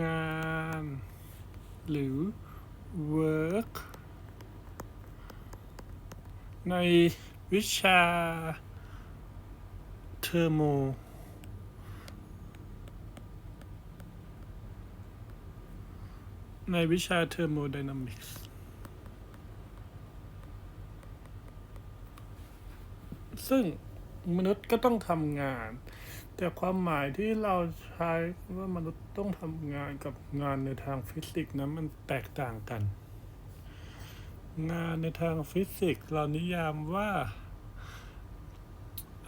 งาน หรือ work ในวิชาเทอร์โมในวิชาเทอร์โมไดนามิกส์ซึ่งมนุษย์ก็ต้องทำงาน แต่ความหมายที่เราใช้ว่ามนุษย์ต้องทำงานกับงานในทางฟิสิกส์นั้นมันแตกต่างกัน งานในทางฟิสิกส์เรานิยามว่า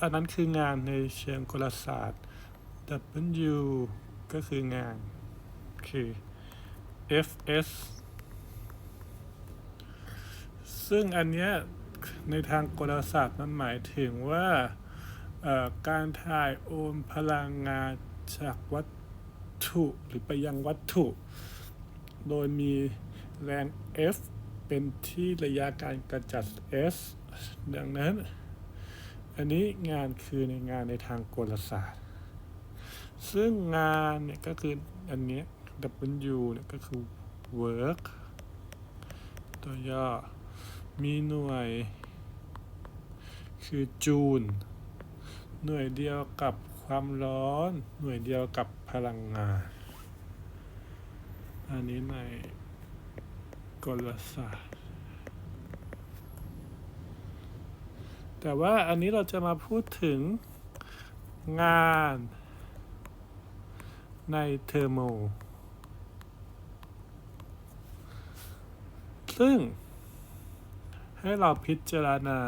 อันนั้นคืองานในเชิงกลศาสตร์ W ก็คืองานคือ FS ซึ่งอันเนี้ยในทางกลศาสตร์มันหมายถึงว่า การถ่ายโอนพลังงานจากวัตถุหรือไปยังวัตถุ โดยมีแรง F เป็นที่ระยะการกระจัด S ดังนั้น อันนี้งานคือในงานในทางกลศาสตร์ ซึ่งงานเนี่ยก็คืออันนี้ W เนี่ยก็คือ work ตัวย่อ มีหน่วย คือจูล หน่วยเดียวกับความร้อน หน่วยเดียวกับพลังงาน อันนี้ในกลศาสตร์ แต่ว่าอันนี้เราจะมาพูดถึงงานในเทอร์โม ซึ่งให้เราพิจารณา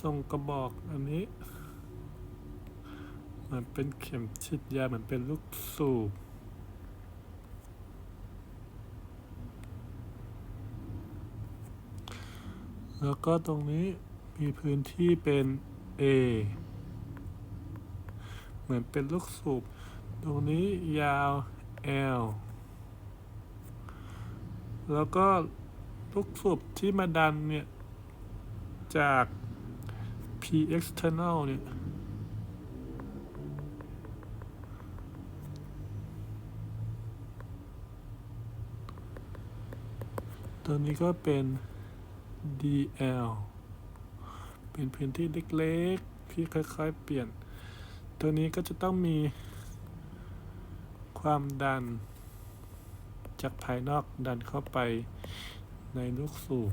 ทรงกระบอกอันนี้มันเป็นเข็มฉีดยาเหมือนเป็นลูกสูบแล้วก็ตรงนี้มีพื้นที่เป็น A เหมือนเป็นลูกสูบ ตรงนี้ยาว L แล้วก็ลูกสูบที่มาดันเนี่ย จาก external เนี่ย ตัวนี้ก็เป็น DL เป็นพื้นที่เล็กๆ ที่ค่อยๆ เปลี่ยน ตัวนี้ก็จะต้องมีความดัน จากภายนอกดันเข้าไปในลูกสูบ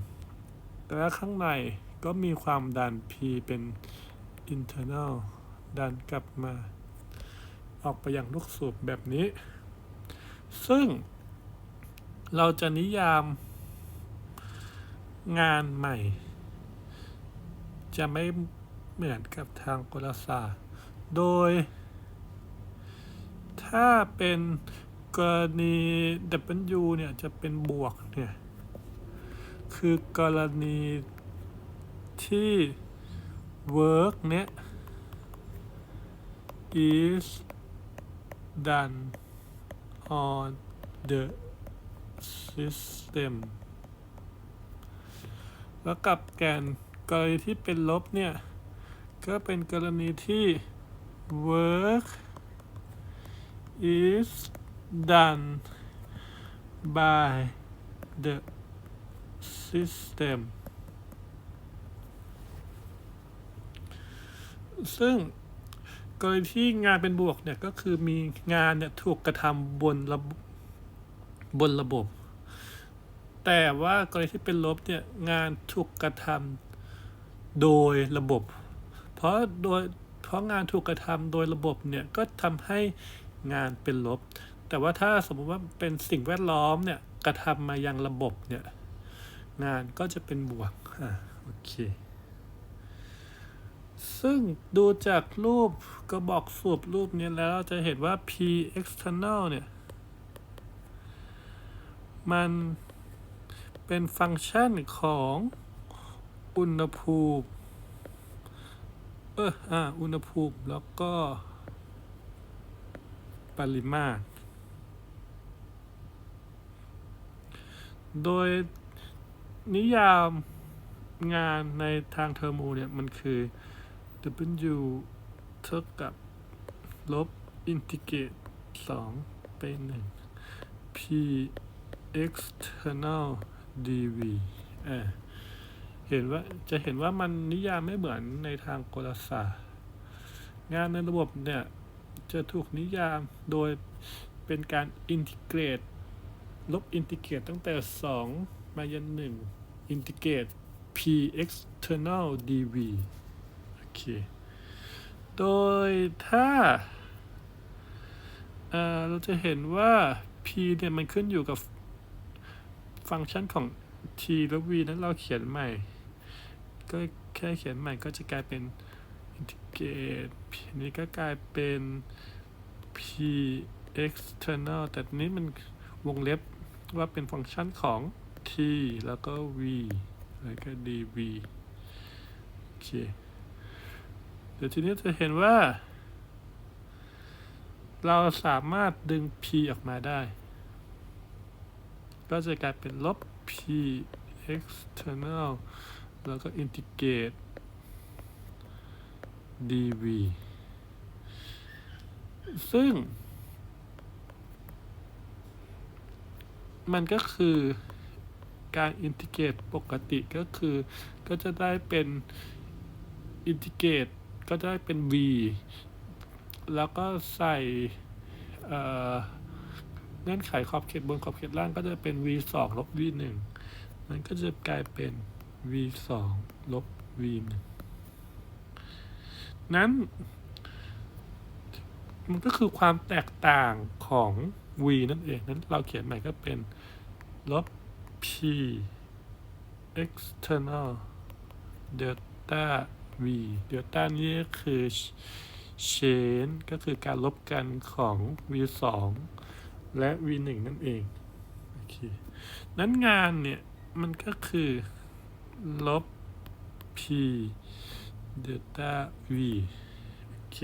และข้างใน ก็มีความดัน P เป็น internal ดันกลับมา ออกไปอย่างลูกสูบแบบนี้ ซึ่งเราจะนิยามงานใหม่ จะไม่เหมือนกับทางกลศาสตร์ โดย ถ้าเป็นกรณี W เนี่ย จะเป็นบวกเนี่ย คือกรณี ที่ work เนี่ย is done on the system แล้วกับแกนกรณีที่เป็นลบเนี่ย ก็เป็นกรณีที่ work is done by the system ซึ่งกรณีที่งานเป็นบวกเนี่ยก็คือมีงานเนี่ยถูกกระทำบนระบบนระบบ แต่ว่ากรณีที่เป็นลบเนี่ยงานถูกกระทำโดยระบบ เพราะโดยเพราะงานถูกกระทำโดยระบบเนี่ยก็ทำให้งานเป็นลบ แต่ว่าถ้าสมมติว่าเป็นสิ่งแวดล้อมเนี่ยกระทำมายังระบบเนี่ยงานก็จะเป็นบวกอ่าโอเค ซึ่งดูจากรูปกระบอกสูบรูปนี้แล้วจะเห็นว่า P external เนี่ย มันเป็นฟังก์ชันของอุณหภูมิ เอออ่าอุณหภูมิแล้วก็ ปริมาตร โดยนิยามงานในทางเทอร์โมเนี่ย มันคือ W เท่ากับ ลบอินทิเกรตสองไปหนึ่ง p external dv อ่าเห็นว่าจะเห็นว่ามันนิยามไม่เหมือนในทางกลศาสตร์ งานในระบบเนี่ย จะถูกนิยามโดยเป็นการอินทิเกรต ลบอินทิเกรตตั้งแต่ 2 มายัน1อินทิเกรต p external dv เค โดยถ้าเเราจะเห็นว่า p เนี่ยมันขึ้นอยู่กับฟังก์ชันของ t และ v นั้นเราเขียนใหม่ ก็แค่เขียนใหม่ก็จะกลายเป็นอินทิเกรตนี้ก็กลายเป็น p external แต่นี้มันวงเล็บว่าเป็นฟังก์ชันของ t แล้วก็ v แล้วก็ dv โอเค เดี๋ยวทีนี้จะเห็นว่า เราสามารถดึง p ออกมาได้ ก็จะกลายเป็นลบ p external แล้วก็อินทิเกรต dv ซึ่ง มันก็คือการอินทิเกรตปกติก็คือก็จะได้เป็นอินทิเกรต ก็จะได้เป็น v แล้วก็ใส่เอ่อเงื่อนไขขอบเขตบนขอบเขตล่างก็จะเป็น v 2ลบ v 1มันก็จะกลายเป็น v 2ลบ v 1นั้น มันก็คือความแตกต่างของ v นั่นเอง นั้นเราเขียนใหม่ก็เป็นลบ p external delta v delta นี้ก็คือ chain ก็คือการลบกันของ v 2และ v 1นั่นเองโอเคนั้นงานเนี่ย มันก็คือลบ p delta v โอเค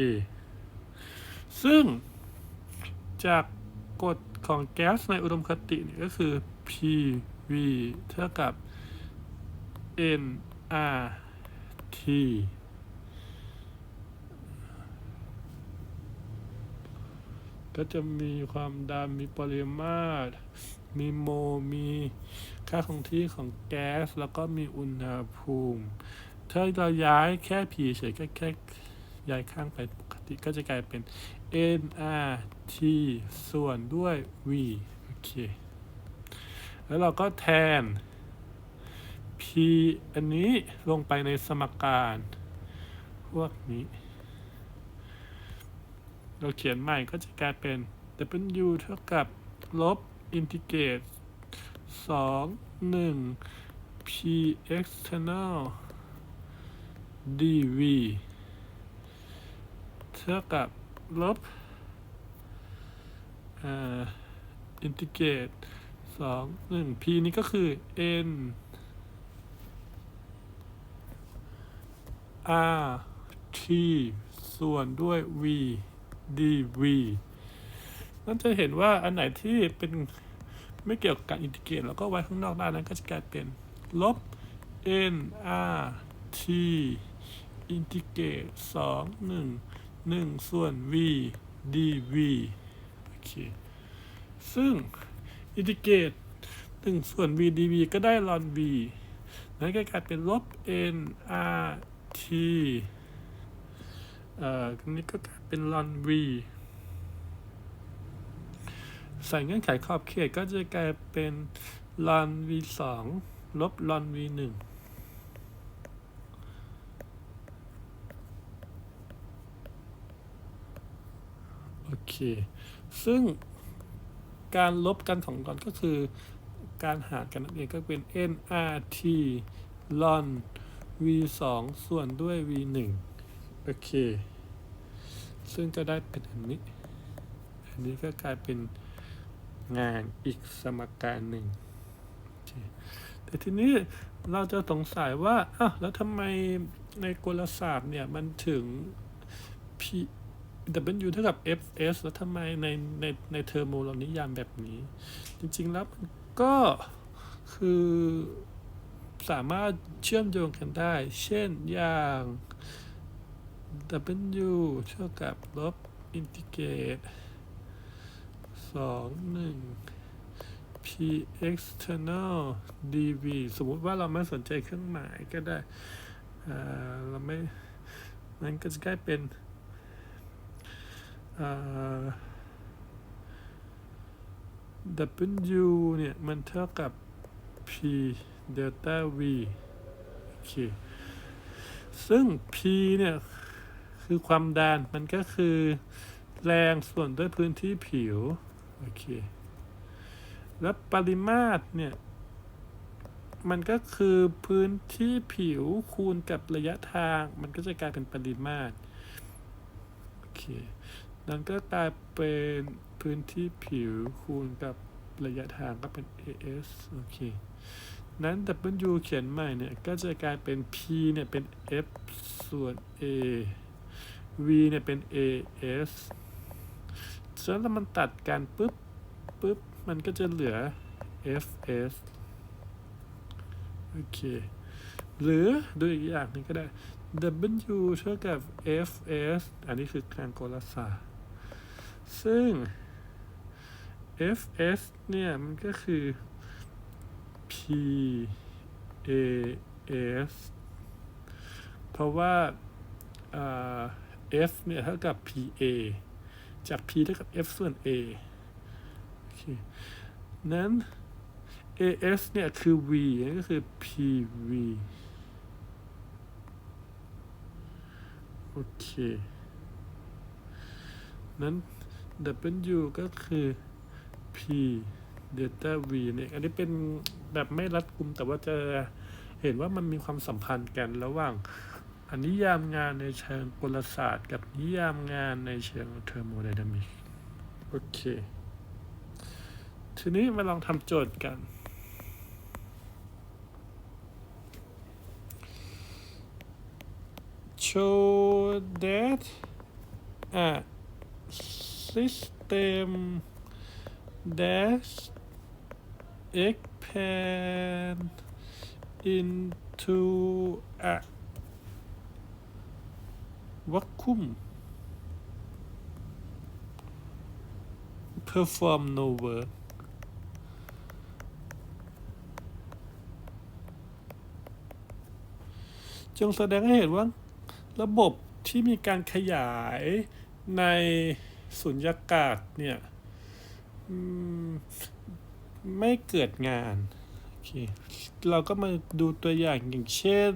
ซึ่งจากกฎของแก๊สในอุดมคติเนี่ยก็คือ P V เท่ากับ N R T ก็จะมีความดันมีปริมาตร มีโม มีค่าคงที่ของแก๊ส แล้วก็มีอุณหภูมิ ถ้าเราย้ายแค่ P เฉยก็แค่ย้ายข้างไปปกติก็จะกลายเป็น N R T ส่วนด้วย V โอเค แล้วเราก็แทน P อันนี้ลงไปในสมการ พวกนี้ เราเขียนใหม่ก็จะกลายเป็น W เท่ากับลบอินทิเกรต2 1 P external dv เท่ากับลบอินทิเกรตสองหนึ่ง p นี้ก็คือ n r t ส่วนด้วย v dv นั่นจะเห็นว่าอันไหนที่เป็นไม่เกี่ยวกับการอินทิเกรตแล้วก็ไว้ข้างนอกได้นั้นก็จะกลายเป็นลบ n r t อินทิเกรตสองหนึ่งหนึ่งส่วน v dv โอเค ซึ่งอินทิเกรตหนึ่งส่วน v dv ก็ได้ลอน v นั้นก็กลายเป็นลบ n r t เอ่อตรงนี้ก็กลายเป็นลอน v ใส่เงื่อนไขขอบเขตก็จะกลายเป็นลอน v สองลบลอน v หนึ่งโอเค ซึ่งการลบกันของก่อนก็คือการหารกันนั่นเองก็เป็น nRT ln v 2ส่วนด้วย v 1โอเค ซึ่งจะได้เป็นอันนี้ อันนี้ก็กลายเป็นงานอีกสมการหนึ่ง แต่ทีนี้เราจะสงสัยว่า อ้าวแล้วทำไมในกลศาสตร์เนี่ย มันถึง P W เท่ากับ Fs แล้วทำไมในในในเทอร์โมเรานิยามแบบนี้ จริง ๆ แล้วมันก็คือ สามารถเชื่อมโยงกันได้ เช่นอย่าง W เท่ากับลบอินทิเกรตสองหนึ่ง p external dv สมมติว่าเราไม่สนใจเครื่องหมายก็ได้ เราไม่ นั้นก็จะกลายเป็นอ่า w เนี่ย มันเท่ากับ p delta v โอเค ซึ่ง p เนี่ย คือความดันมันก็คือแรงส่วนด้วยพื้นที่ผิว โอเค แล้วปริมาตรเนี่ย มันก็คือพื้นที่ผิวคูณกับระยะทาง มันก็จะกลายเป็นปริมาตร โอเคนั่นก็กลายเป็นพื้นที่ผิวคูณกับระยะทางก็เป็น AS โอเค นั้น W เขียนใหม่เนี่ย ก็จะกลายเป็น P เนี่ย เป็น F ส่วน A V เนี่ยเป็น AS ฉะนั้นถ้ามันตัดกันปุ๊บปุ๊บ มันก็จะเหลือ FS โอเค หรือดูอีกอย่างหนึงก็ได้ W เท่ากับ FS อันนี้คือการโกลศาสตร์ซึ่ง FS เนี่ย มันก็คือ P A S เพราะว่าอ่า F เนี่ยเท่ากับ P A จาก P เท่ากับ F ส่วน A โอเค นั้น AS เนี่ยคือ V นั่นก็คือ PV โอเค นั้น W ก็คือ P delta V เนี่ยอันนี้เป็นแบบไม่รัดกุมแต่ว่าจะเห็นว่ามันมีความสัมพันธ์กันระหว่างอันนิยามงานในเชิงกลศาสตร์ กับนิยามงานในเชิงเทอร์โมไดนามิกโอเค ทีนี้มาลองทำโจทย์กัน show that a system dash expand into a vacuum perform no work จงแสดงให้เห็นว่าระบบที่มีการขยายในสุญญากาศเนี่ย ไม่เกิดงาน โอเค เราก็มาดูตัวอย่างอย่างเช่น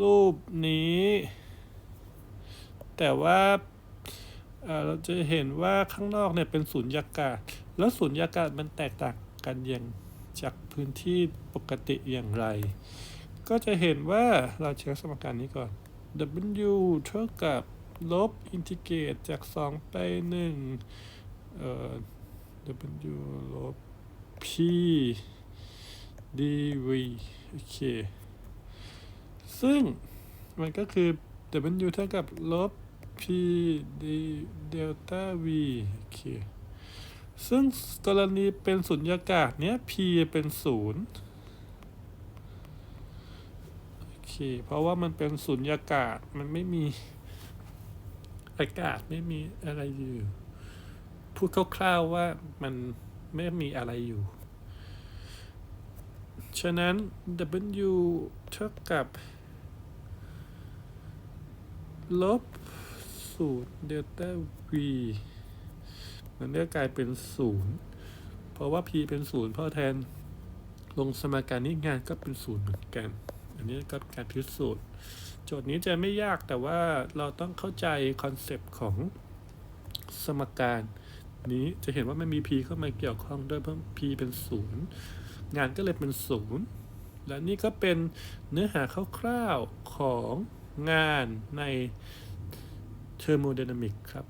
รูปนี้ แต่ว่าเราจะเห็นว่าข้างนอกเนี่ยเป็นสุญญากาศ แล้วสุญญากาศมันแตกต่างกันอย่างจากพื้นที่ปกติอย่างไร ก็จะเห็นว่าเราเช็คสมการนี้ก่อน W เท่ากับลบอินทิเกรตจาก 2 ไป1เอ่อ W ลบ P dv โอเค ซึ่งมันก็คือ W เท่ากับลบ P d เดลต้า V โอเค ซึ่งกรณีเป็นสุญญากาศเนี้ย P เป็นศูนย์โอเค เพราะว่ามันเป็นสุญญากาศ มันไม่มีอากาศไม่มีอะไรอยู่ พูดคร่าวๆว่ามัน ไม่มีอะไรอยู่ ฉะนั้น W เท่ากับ ลบสูตรเดลต้า V มันก็กลายเป็นศูนย์เพราะว่า P เป็นศูนย์เพราะแทน ลงสมการนี้งานก็เป็นศูนย์เหมือนกัน อันนี้ก็การพิสูจน์โจทย์นี้จะไม่ยากแต่ว่าเราต้องเข้าใจคอนเซปต์ของสมการ นี้จะเห็นว่าไม่มี p เข้ามาเกี่ยวข้องด้วยเพราะ p เป็นศูนย์งานก็เลยเป็นศูนย์และนี่ก็เป็นเนื้อหาคร่าวๆของงานในเทอร์โมเดนามิกครับ